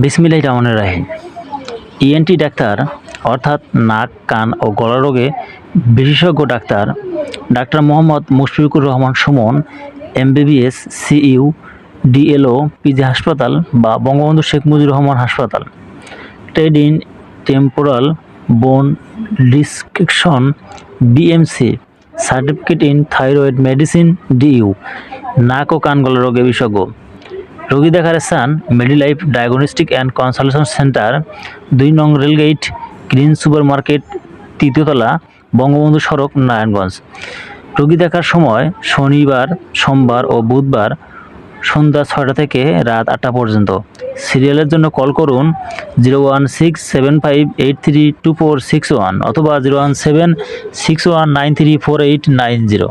বিসমিল্লাহ রহমানের রাহিম। ENT doctor, অর্থাৎ নাক, কান ও গলা রোগে বিশেষজ্ঞ doctor doctor Mohammad Mushfiqur Rahman Sumon, MBBS, CU, DLO, PG হাসপাতাল বা বঙ্গবন্ধু শেখ মুজিবুর রহমান হাসপাতাল। Trade in temporal bone description BMC certificate in thyroid medicine DU নাক ও কান গলা রোগে বিশেষজ্ঞ। রোগী দেখার স্থান Medilife diagnostic and consultation centre দুই নং rail gate green super market তৃতীয়তলা Bangabandhu সড়ক, নারায়ণগঞ্জ। রোগী দেখার সময় শনিবার, সোমবার ও বুধবার সন্ধ্যা ছয়টা থেকে রাত আটটা পর্যন্ত। সিরিয়ালের জন্য কল করুন zero one six seven five eight three two four six one অথবা zero one seven six one nine three four eight nine zero.